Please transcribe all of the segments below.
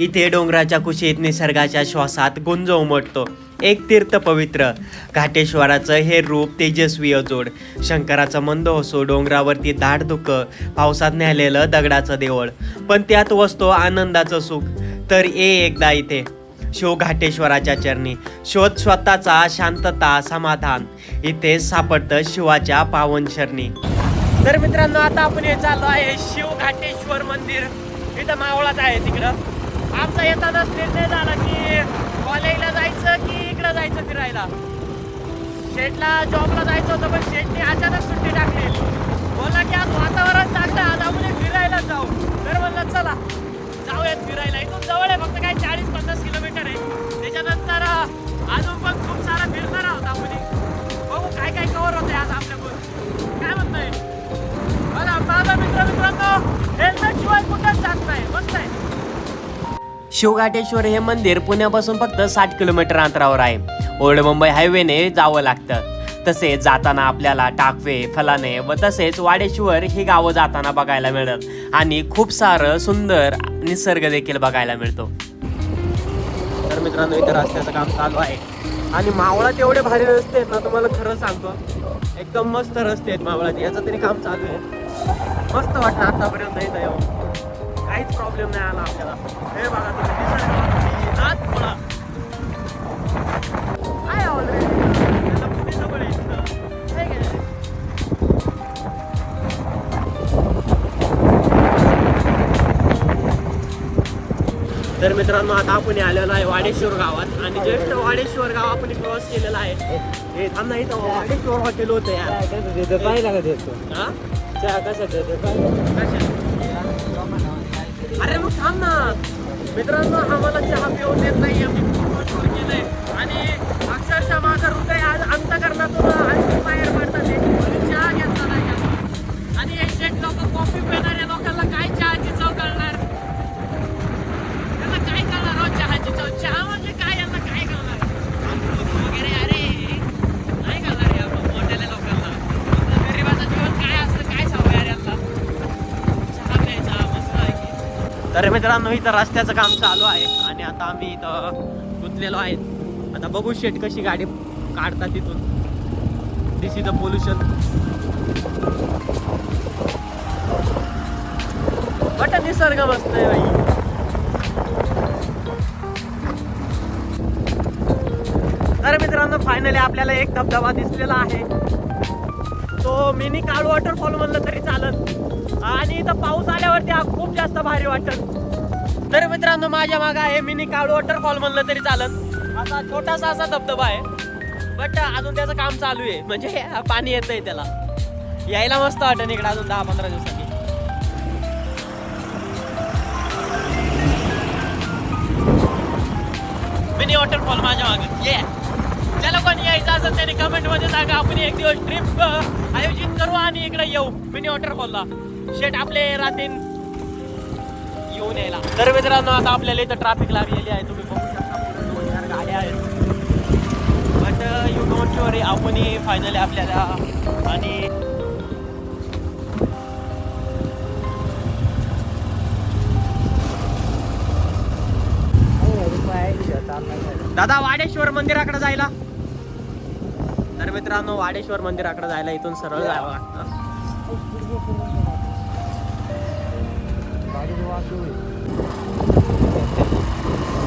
इथे डोंगराच्या कुशीत निसर्गाच्या श्वासात गुंज उमटतो. एक तीर्थ पवित्र. घाटेश्वराचं हे रूप तेजस्वी अजोड. शंकराचं मंद होसो डोंगरावरती दाट दुःख पावसात न्यालेलं दगडाचं देवळ. पण त्यात वसतो आनंदाचं सुख. तर ए एकदा इथे. शिव घाटेश्वराच्या चरणी. शोध स्वतःचा शांतता समाधान. इथे सापडतं शिवाच्या पावन शरणी. तर मित्रांनो आता आपण हे चाललो आहे शिव घाटेश्वर मंदिर. इथं मावळात आहे तिकडं. आमचा येतानाच निर्णय झाला की कॉलेजला जायचं की इकडं जायचं फिरायला? शेटला जॉबला जायचं होतं पण शेटने अचानक सुट्टी टाकली. बोला की आज वातावरण चांगलं आज आपण फिरायला जाऊ. तर म्हणलं चला जाऊयात फिरायला. इथून जवळ आहे फक्त काय चाळीस पन्नास किलोमीटर आहे. त्याच्यानंतर अजून पण खूप सारा फिरणार आहोत आपण शिवघाटेश्वर हे मंदिर पुण्यापासून फक्त साठ किलोमीटर अंतरावर आहे. ओल्ड मुंबई हायवेने जावं लागतं. तसेच जाताना आपल्याला टाकवे फलाने व तसेच वाडेश्वर ही गावं जाताना बघायला मिळतात आणि खूप सारं सुंदर निसर्ग देखील बघायला मिळतो. तर मित्रांनो इथे रस्त्याचं काम चालू आहे. आणि मावळात एवढे भारी रस्ते आहेत ना तुम्हाला खरं सांगतो. एकदम मस्त रस्ते आहेत मावळात याचं तरी काम चालू आहे. मस्त वाटतं आतापर्यंत इथं येऊन. काहीच प्रॉब्लेम नाही आला आपल्याला हे बघा तुम्ही आत पळा. आहे. त्याला जवळ? तर मित्रांनो आता आपण आलेलो आहे वाडेश्वर गावात आणि जस्ट वाडेश्वर गाव आपण क्रॉस केलेला आहे हे थांब नाही इथं वाडेश्वर हॉटेल होतं यार हा? कसा कशा? अरे मग थांब ना. मित्रांनो आम्हाला चहा पिऊन देत नाही आम्ही खूप सुरू केलंय. आणि अक्षरशः माझं हृदय आज अंतकरणातून अशी बाहेर पडतात चहा घेतला नाही आणि हे शेट लोक कॉफी पिणाऱ्या लोकांना काय चहाची चव कळणार त्यांना काय कळणार हो चहाची चव चहा म्हणजे काय यांना काय कळणार अमृत वगैरे अरे नाही कळणार या मोठ्याल्या लोकांना आपलं गरिबाचं जीवन काय असतं काय सांगू यार यांना चहा प्यायचा मस्त आहे की. तर मित्रांनो इथं रस्त्याचं काम चालू आहे आणि आता आम्ही इथं गुंतलेलो आहे. आता बघू शेट कशी गाडी काढतात तिथून this is the pollution but निसर्ग मस्त आहे बाई. तर मित्रांनो फायनली आपल्याला एक धबधबा दिसलेला आहे. तो मिनी काळू वॉटरफॉल म्हणलं तरी चालत. आणि इथं पाऊस आल्यावरती हा खूप जास्त भारी वाटत तर मित्रांनो माझ्या मागं आहे मिनी काळू वॉटरफॉल म्हणलं तरी चालत. असा छोटासा असा धबधबा आहे. बट अजून त्याचं काम चालू आहे. म्हणजे पाणी येतंय त्याला. यायला मस्त वाटत इकडे अजून दहा पंधरा दिवसांनी. मिनी वॉटरफॉल माझ्या मागे. ये ज्याला कोणी यायचं असेल त्याने कमेंटमध्ये सांगा. आपण एक दिवस ट्रिप आयोजित करू आणि इकडे येऊ. मिनी वॉटरफॉलला शेट आपले राहतील येऊन यायला. तर मित्रांनो आता आपल्याला इथं ट्रॅफिक लागलेली आहे. तुम्ही बघू शकता दोन चार गाड्या आहेत. बट यू डोंट वरी आपणही फायनली आपल्याला आणि दादा वाडेश्वर मंदिराकडे जायला. तर मित्रांनो वाडेश्वर मंदिराकडे जायला इथून सरळ जावं वाटतं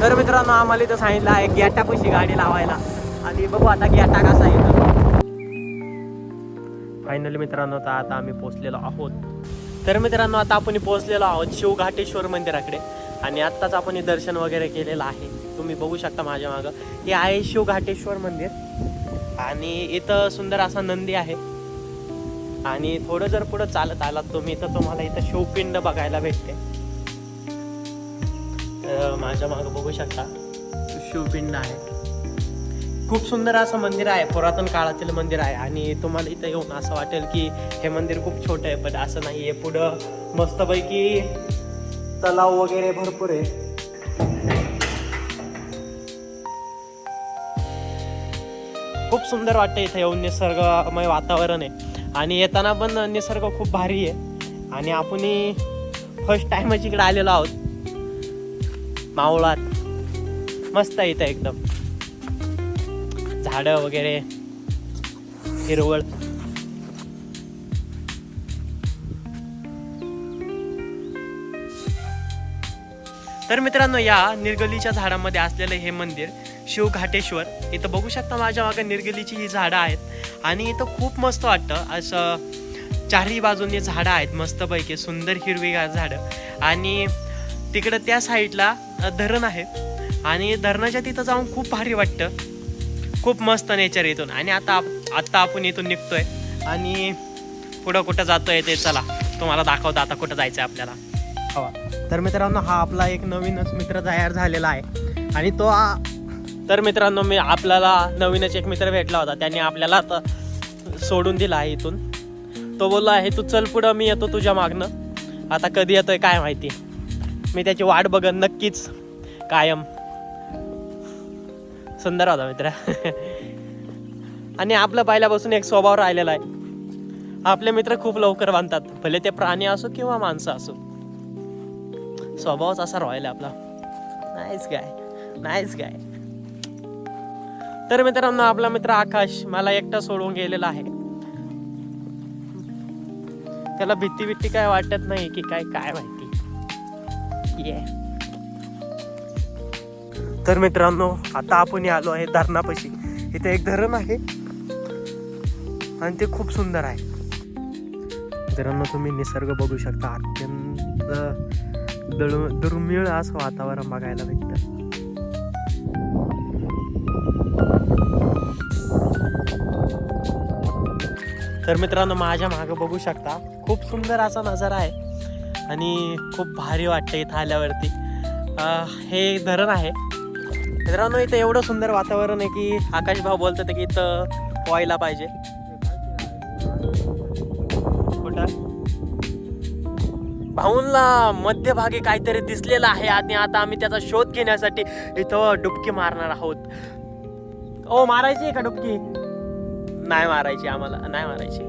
तर मित्रांनो आम्हाला इथं सांगितलं आहे गॅटापाशी गाडी लावायला. आणि बघू आता गॅटा कसा येतो फायनली मित्रांनो तर आता आम्ही पोहोचलेलो आहोत. तर मित्रांनो आता आपण पोहोचलेलो आहोत शिवघाटेश्वर मंदिराकडे. आणि आत्ताच आपण हे दर्शन वगैरे केलेलं आहे. तुम्ही बघू शकता माझ्या मागं. हे आहे शिवघाटेश्वर मंदिर. आणि इथं सुंदर असा नंदी आहे. आणि थोडं जर पुढं चालत आलात तुम्ही तर तुम्हाला इथं शिवपिंड बघायला भेटते. तर माझ्या मागं बघू शकता. शिवपिंड आहे. खूप सुंदर असं मंदिर आहे. पुरातन काळातील मंदिर आहे. आणि तुम्हाला इथं येऊन असं वाटेल की हे मंदिर खूप छोटं आहे पण असं नाही आहे पुढं मस्तपैकी तलाव वगैरे भरपूर आहे. खूप सुंदर वाटतं इथं येऊन निसर्गमय वातावरण आहे. आणि येताना पण निसर्ग खूप भारी आहे. आणि आपण फर्स्ट टाइमच इकडे आलेलो आहोत. मावळात. मस्त आहे इथं एकदम. झाडं वगैरे हिरवळ. तर मित्रांनो या निर्गलीच्या झाडामध्ये असलेलं हे मंदिर शिव घाटेश्वर इथं बघू शकता माझ्या मागे निर्गलीची ही झाडं आहेत. आणि इथं खूप मस्त वाटतं असं चारही बाजूंनी झाडं आहेत मस्तपैकी सुंदर हिरवीगार झाडं. आणि तिकडं त्या साईडला धरण आहे. आणि धरणाच्या तिथं जाऊन खूप भारी वाटतं. खूप मस्त नेचर इथून. आणि आता आप- आता आपण इथून निघतोय. आणि पुढं कुठं जातोय ते चला तुम्हाला दाखवतो आता कुठं जायचं आपल्याला. हवा तर मित्रांनो हा आपला एक नवीनच मित्र तयार झालेला आहे. आणि तो आ- तर मित्रांनो मी आपल्याला नवीनच एक मित्र भेटला होता. त्यांनी आपल्याला आता सोडून दिला आहे इथून. तो बोलला आहे तू चल पुढं मी येतो तुझ्या मागणं आता कधी येतोय काय माहिती. मी त्याची वाट बघन नक्कीच कायम. सुंदर होता मित्र. आणि आपलं पहिल्यापासून एक स्वभाव राहिलेला आहे. आपले मित्र खूप लवकर बांधतात. भले ते प्राणी असो किंवा माणसं असो. स्वभावच असा राहिला आपला. नाईस गाय नाईस गाय तर मित्रांनो आपला मित्र आकाश मला एकटा सोडून गेलेला आहे. त्याला भीती भीती काय वाटत नाही की काय काय माहिती. तर मित्रांनो आता आपण आलो आहे धरणापाशी. इथे एक धरण आहे. आणि ते खूप सुंदर आहे. मित्रांनो तुम्ही निसर्ग बघू शकता. अत्यंत दुर्मिळ असं वातावरण बघायला भेटतं. तर मित्रांनो माझ्या मागं बघू शकता. खूप सुंदर असा नजारा आहे. आणि खूप भारी वाटतं इथं आल्यावरती. हे धरण आहे. मित्रांनो इथं एवढं सुंदर वातावरण आहे की आकाश भाऊ बोलतात की इथं व्हायला पाहिजे. कुठं? भाऊंला मध्यभागी काहीतरी दिसलेलं आहे आणि आता आम्ही त्याचा शोध घेण्यासाठी इथं डुबकी मारणार आहोत. ओ मारायची आहे का डुबकी? नाही मारायची आम्हाला नाही मारायची.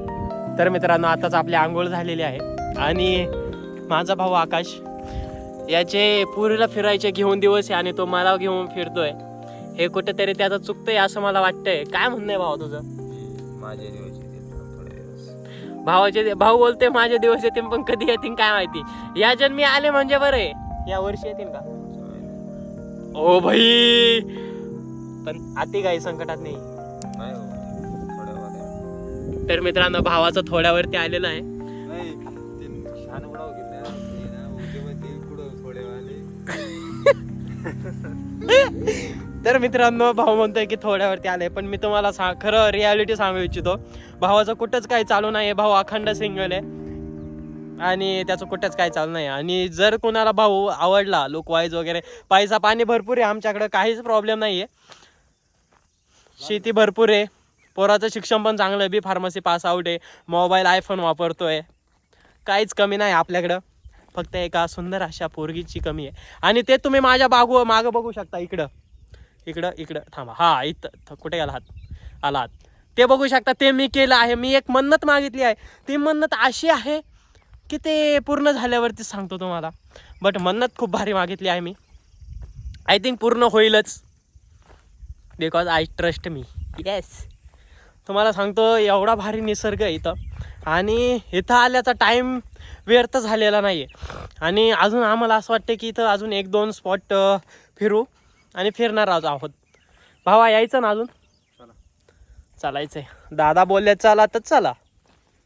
तर मित्रांनो आताच आपली आंघोळ झालेली आहे. आणि माझा भाऊ आकाश याचे पुरीला फिरायचे घेऊन दिवस आहे आणि तो मला घेऊन फिरतोय. हे कुठेतरी त्याचं चुकतंय असं मला वाटतंय. काय म्हणणं आहे भाऊ तुझं? माझे दिवस भावाचे भाऊ बोलते माझे दिवस येतील पण कधी येतील काय माहिती. या जन्मी आले म्हणजे बरं. आहे या वर्षी येतील का? ओ भाई! पण आती काही संकटात नाही. हो तर मित्रांनो भावाचं थोड्यावरती आलेलं आहे. तर मित्रांनो भाऊ म्हणतोय की थोड्यावरती आले पण मी तुम्हाला सा खरं रियालिटी सांगू इच्छितो. भावाचं कुठंच काही चालू नाही भाऊ अखंड सिंगल आहे. आणि त्याचं कुठंच काही चालू नाही आणि जर कोणाला भाऊ आवडला लुक वाईज वगैरे पैसा पाणी भरपूर आहे आमच्याकडं काहीच प्रॉब्लेम नाही आहे शेती भरपूर आहे. पोराचं शिक्षण पण चांगलं आहे बी फार्मसी पास आउट आहे. मोबाईल आयफोन वापरतोय. काहीच कमी नाही आपल्याकडं. फक्त एका सुंदर अशा पोरगीची कमी आहे. आणि ते तुम्ही माझ्या बागू मागं बघू शकता. इकडं. इकडं इकडं. थांबा. हा इथं. कुठे गेला हात आला हात ते बघू शकता. ते मी केलं आहे. मी एक मन्नत मागितली आहे. ती मन्नत अशी आहे की ते पूर्ण झाल्यावरती सांगतो तुम्हाला. बट मन्नत खूप भारी मागितली आहे मी. आय थिंक पूर्ण होईलच. Because I trust me yes तुम्हाला सांगतो एवढा भारी निसर्ग इथं. आणि इथं आल्याचा टाईम व्यर्थ झालेला नाही आहे आणि अजून आम्हाला असं वाटतं की इथं अजून एक दोन स्पॉट फिरू आणि फिरणार आज आहोत. भावा यायचं ना अजून? चला. चालायचंय. दादा बोलले चला तर चला.